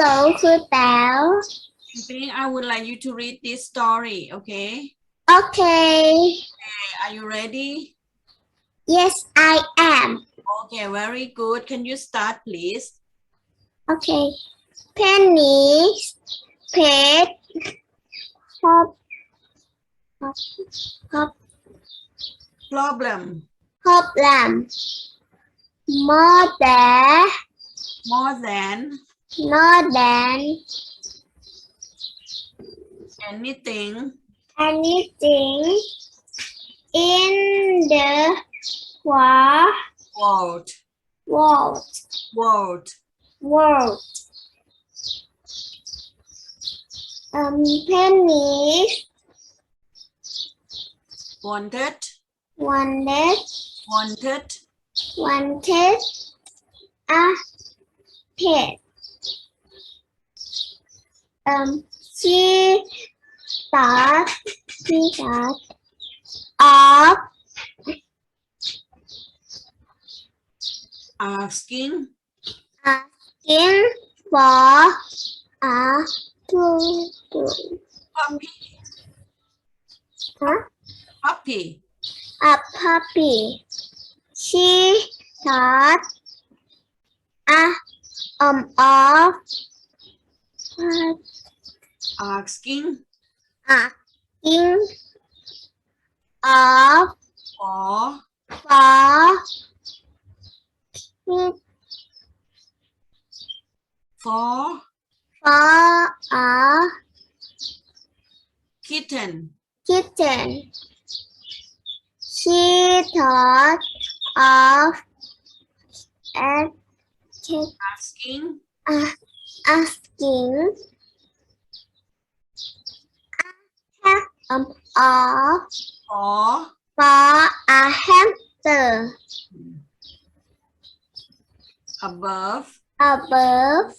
Hello, Kutel. Today I would like you to read this story, okay? Okay. Okay, are you ready? Yes, I am. Okay, very good. Can you start, please? Okay. Penny pet hop, hop, hop. problem. Problem. More than. More than more than anything anything in the world world. world World. world um Penny Wanted. wanted Wanted. wanted a pet. Um, she thought she thought of Asking asking for a puppy. Huh? Puppy. A puppy. She thought a um of Asking asking of for for for? For a kitten. kitten. She thought of Asking uh, asking a um of for for a hamster above. Above.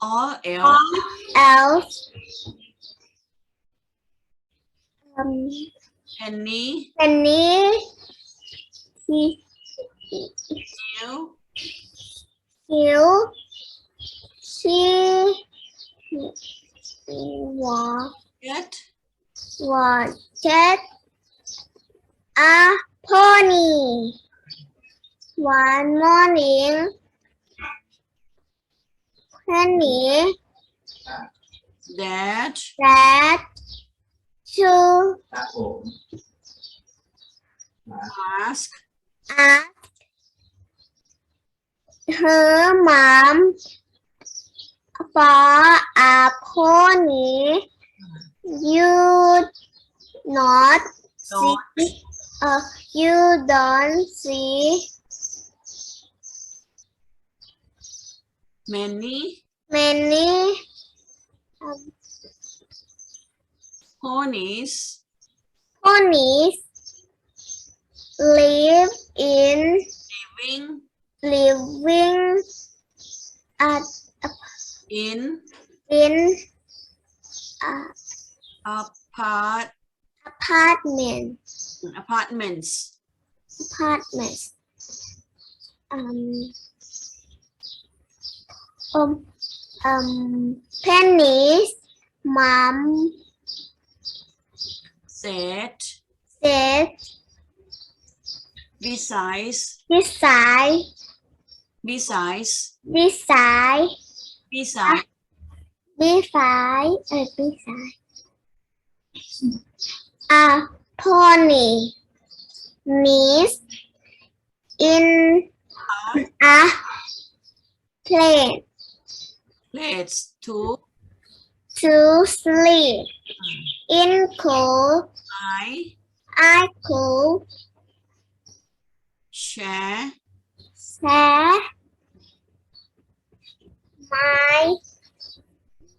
All else. else. Um, Any he, new you, she what? Wanted a pony. One morning, Penny that that to ask ask her mom for a pony. You not see, uh, you don't see. Many? Many um, ponies? ponies live in living? living at in in uh, apart apartment. Apartments. Apartments. Um um um Penny's mom said said besides. Besides. Besides. Besides. B5. B5, A pony Miss in a plane. Let's to to sleep. In cool. I I cool. Share. Share my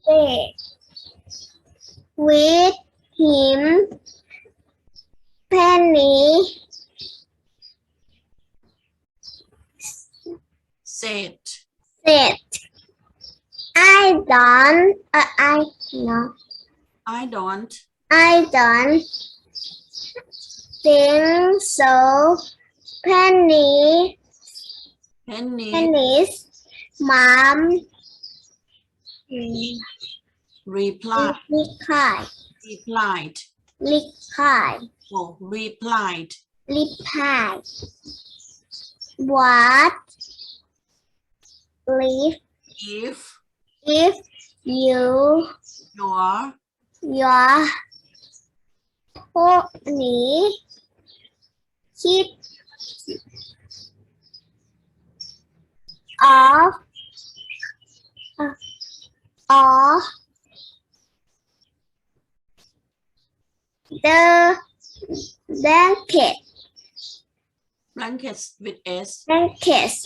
bed with him. Penny. Said said, I don't, uh, I no, I don't. I don't think so. Penny, Penny. Penny's mom Mm. Reply. Reply. Replied. Reply. Oh, replied. Reply. What if if if you your your pony Keep. off uh, คิด of of the blanket. Blankets with s. Blankets.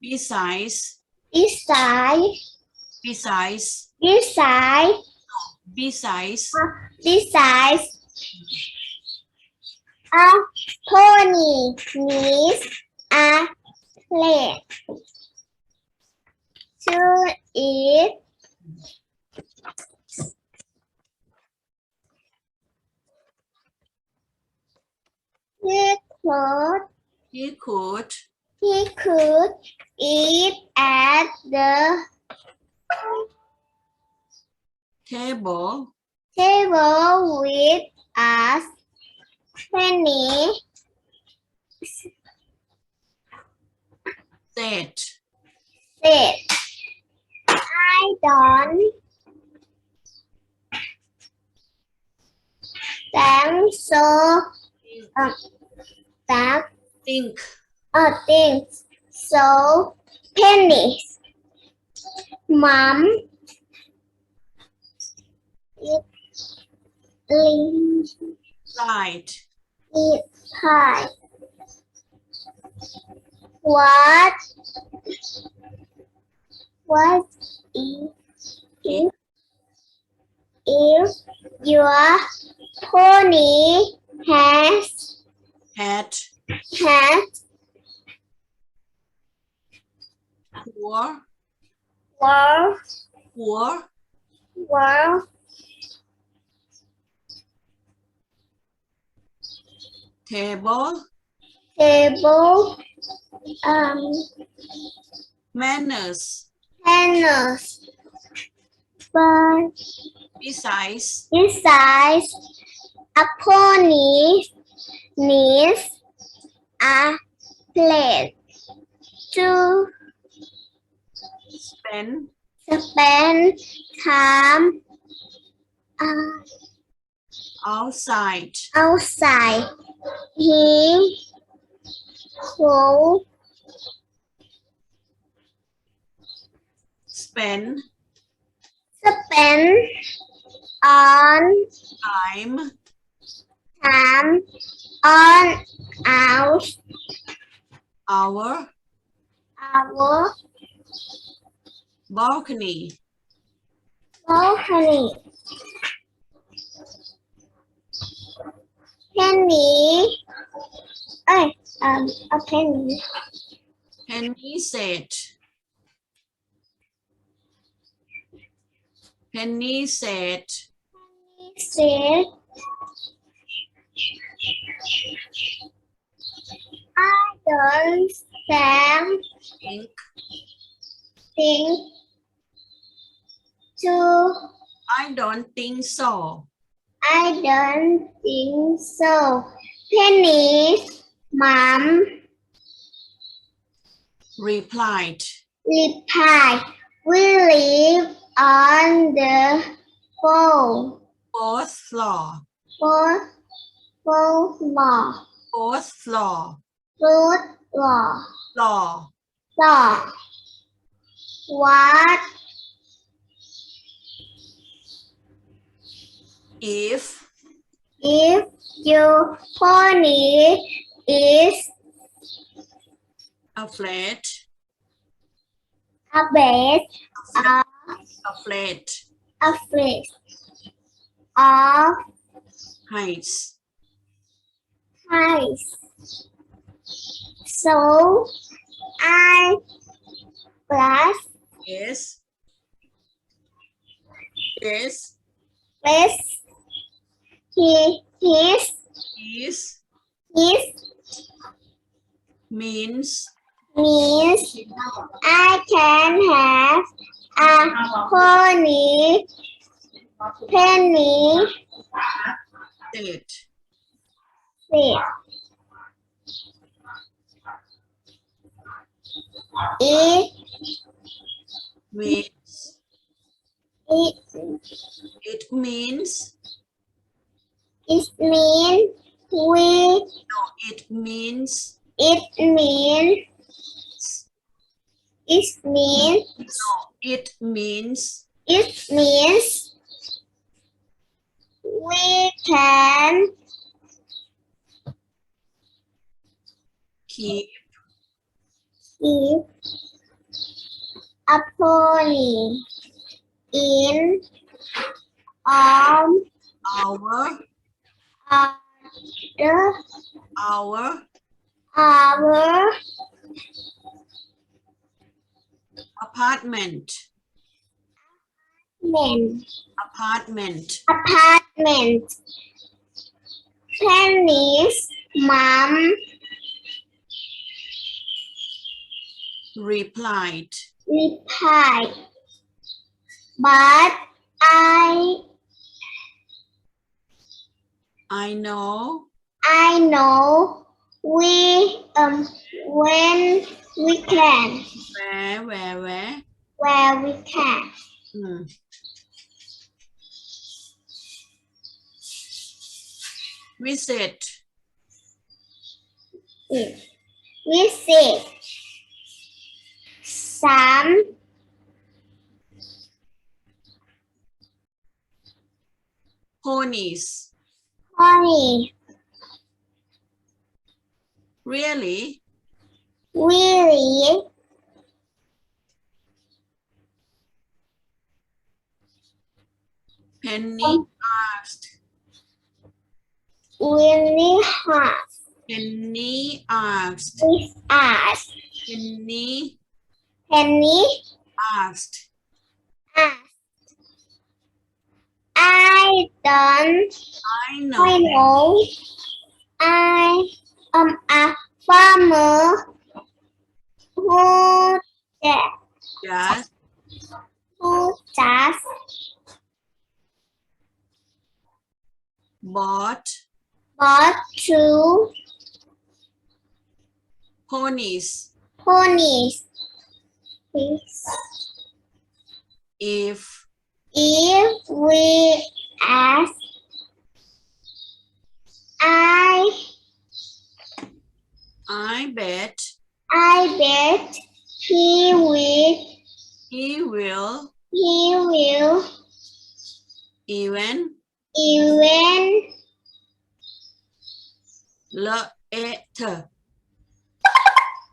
Besides. Beside besides. Beside besides. Beside a pony needs a plate to eat he could. He could he could eat at the table. Table with us penny said said I don't think so uh, that think. uh, think so penny mom. It right. It's pie. What? What if, if, if your pony has had had poor war? Poor war? Table. Table um manners. Panels but besides Besides, a pony needs a place to spend. spend time uh, outside outside. He could spend spend on time time on out our our balcony balcony. Penny, eh, um, a penny. Penny said Penny said said, I don't stand think think to, I don't think so. I don't think so. Penny's mom replied replied, we live on the fourth, fourth floor. fourth, fourth floor, fourth floor. Fourth floor. floor. So, what if if your pony is afraid afraid of, afraid afraid of heights heights? So, I plus yes. Yes. plus he his is his means means I can have a pony, penny, it seed. It, means it, it means it mean we, no it means it mean, it mean, no it means it means we can keep keep a pony in arm our under our our apartment. Men apartment. Apartment. Penny's mom replied. replied, but I I know I know we um when we can where where where? Where we can. Hmm. visit visit some ponies. honey really? Really? Penny um, asked. Really hard penny asked. With us penny penny asked. asked I don't I know I know. I am a farmer who just who just bought bought two ponies. ponies. if If we ask, I I bet I bet he will he will he will even even later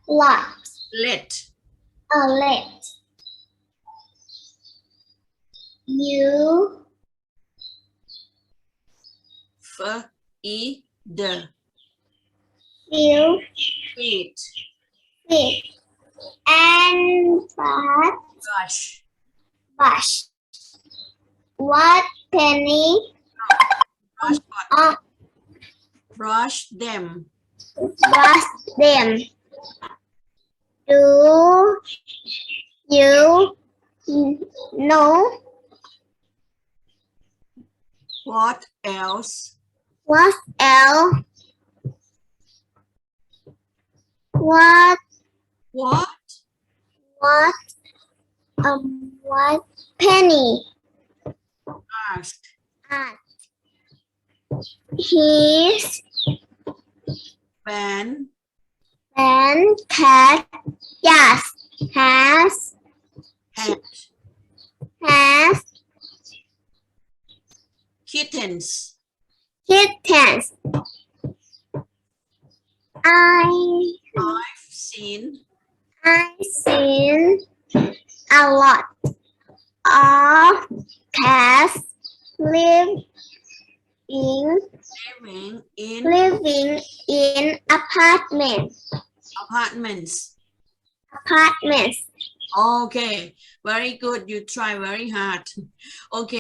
lot let a let you feed will feed fit and but brush bush. What penny? Brush uh, brush them. was them? Do you know what else? what else? What? What? What? Um what? Penny. Asked asked his when? and cat yes has had has kittens. kittens. I I've seen I've seen a lot of cats living living in living in apartments. Apartments. Apartments. okay very good. You try very hard. Okay